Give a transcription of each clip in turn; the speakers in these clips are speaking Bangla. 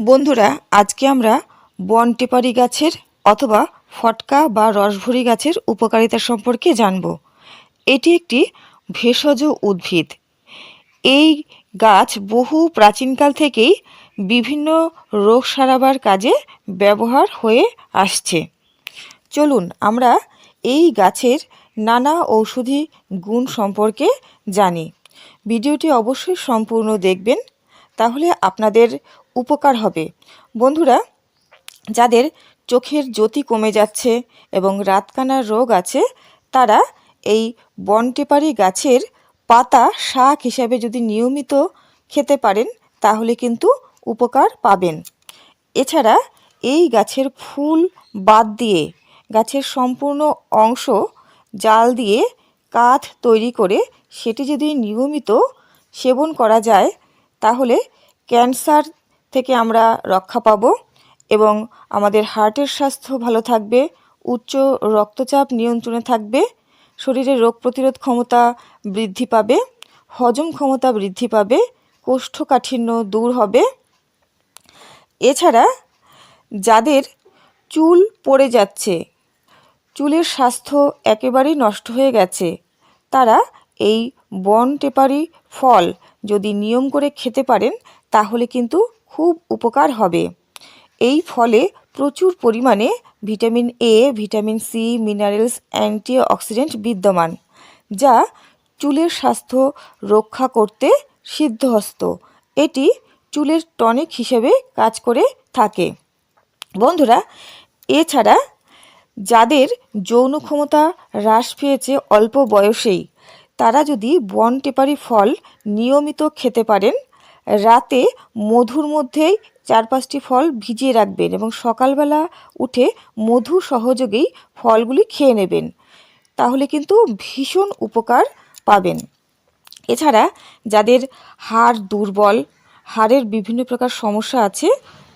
বন্ধুরা, আজকে আমরা বনটেপারি গাছের অথবা ফটকা বা রসভরি গাছের উপকারিতা সম্পর্কে জানব। এটি একটি ভেষজ উদ্ভিদ। এই গাছ বহু প্রাচীনকাল থেকেই বিভিন্ন রোগ সারাবার কাজে ব্যবহার হয়ে আসছে। চলুন, আমরা এই গাছের নানা ঔষধি গুণ সম্পর্কে জানি। ভিডিওটি অবশ্যই সম্পূর্ণ দেখবেন তাহলে আপনাদের উপকার হবে। বন্ধুরা, যাদের চোখের জ্যোতি কমে যাচ্ছে এবং রাতকানার রোগ আছে, তারা এই বনটেপারি গাছের পাতা শাক হিসাবে যদি নিয়মিত খেতে পারেন, তাহলে কিন্তু উপকার পাবেন। এছাড়া এই গাছের ফুল বাদ দিয়ে, গাছের সম্পূর্ণ অংশ জাল দিয়ে কাঠ তৈরি করে সেটি যদি নিয়মিত সেবন করা যায় তাহলে ক্যান্সার থেকে আমরা রক্ষা পাব এবং আমাদের হার্টের স্বাস্থ্য ভালো থাকবে, উচ্চ রক্তচাপ নিয়ন্ত্রণে থাকবে শরীরের রোগ প্রতিরোধ ক্ষমতা বৃদ্ধি পাবে, হজম ক্ষমতা বৃদ্ধি পাবে, কোষ্ঠকাঠিন্য দূর হবে। এছাড়া যাদের চুল পড়ে যাচ্ছে, চুলের স্বাস্থ্য একেবারেই নষ্ট হয়ে গেছে, তারা এই বন টেপারি ফল। যদি নিয়ম করে খেতে পারেন, তাহলে কিন্তু খুব উপকার হবে। এই ফলে প্রচুর পরিমাণে vitamin A vitamin C minerals antioxidant বিদ্যমান, যা চুলের স্বাস্থ্য রক্ষা করতে সিদ্ধহস্ত। এটি চুলের টনিক হিসেবে কাজ করে থাকে। বন্ধুরা, এছাড়া যাদের যৌন ক্ষমতা হ্রাস পেয়েছে অল্প বয়সেই তারা যদি বন টেপারি ফল নিয়মিত খেতে পারেন, রাতে মধুর মধ্যেই চার পাঁচটি ফল ভিজিয়ে রাখবেন এবং সকালবেলা উঠে মধু সহযোগেই ফলগুলি খেয়ে নেবেন, তাহলে কিন্তু ভীষণ উপকার পাবেন। এছাড়া যাদের হাড় দুর্বল, হাড়ের বিভিন্ন প্রকার সমস্যা আছে,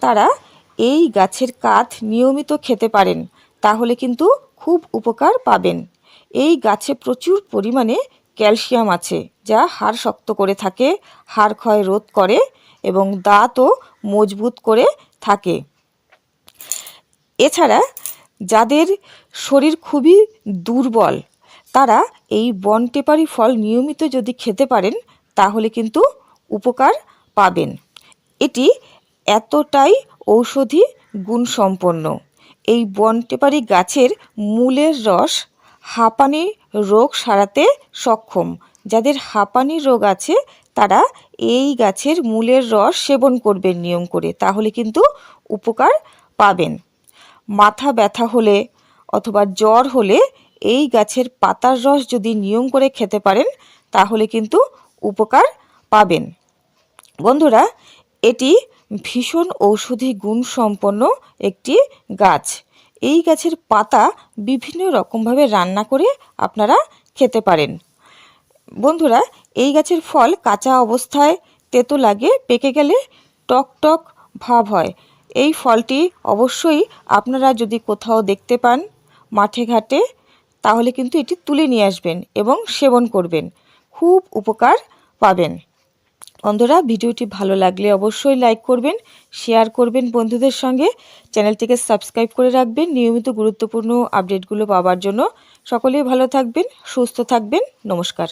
তারা এই গাছের কাঠ নিয়মিত খেতে পারেন, তাহলে কিন্তু খুব উপকার পাবেন। এই গাছে প্রচুর পরিমাণে ক্যালসিয়াম আছে, যা হাড় শক্ত করে থাকে, হাড় ক্ষয় রোধ করে এবং দাঁতও মজবুত করে থাকে। এছাড়া যাদের শরীর খুবই দুর্বল, তারা এই বনটেপারি ফল নিয়মিত যদি খেতে পারেন, তাহলে কিন্তু উপকার পাবেন। এটি এতটাই ঔষধি গুণসম্পন্ন। এই বনটেপারি গাছের মূলের রস হাঁপানি রোগ সারাতে সক্ষম। যাদের হাঁপানি রোগ আছে, তারা এই গাছের মূলের রস সেবন করবেন নিয়ম করে, তাহলে কিন্তু উপকার পাবেন। মাথা ব্যথা হলে অথবা জ্বর হলে এই গাছের পাতার রস যদি নিয়ম করে খেতে পারেন, তাহলে কিন্তু উপকার পাবেন। বন্ধুরা, এটি ভীষণ ঔষধি গুণ সম্পন্ন একটি গাছ। এই গাছের পাতা বিভিন্ন রকমভাবে রান্না করে আপনারা খেতে পারেন। বন্ধুরা, এই গাছের ফল কাঁচা অবস্থায় তেতো লাগে, পেকে গেলে টক টক ভাব হয়। এই ফলটি অবশ্যই আপনারা যদি কোথাও দেখতে পান মাঠে ঘাটে, তাহলে কিন্তু এটি তুলে নিয়ে আসবেন এবং সেবন করবেন। খুব উপকার পাবেন। বন্ধুরা, ভিডিওটি ভালো লাগলে অবশ্যই লাইক করবেন, শেয়ার করবেন বন্ধুদের সঙ্গে। চ্যানেলটিকে সাবস্ক্রাইব করে রাখবেন নিয়মিত গুরুত্বপূর্ণ আপডেটগুলো পাওয়ার জন্য। সকলেই ভালো থাকবেন, সুস্থ থাকবেন। নমস্কার।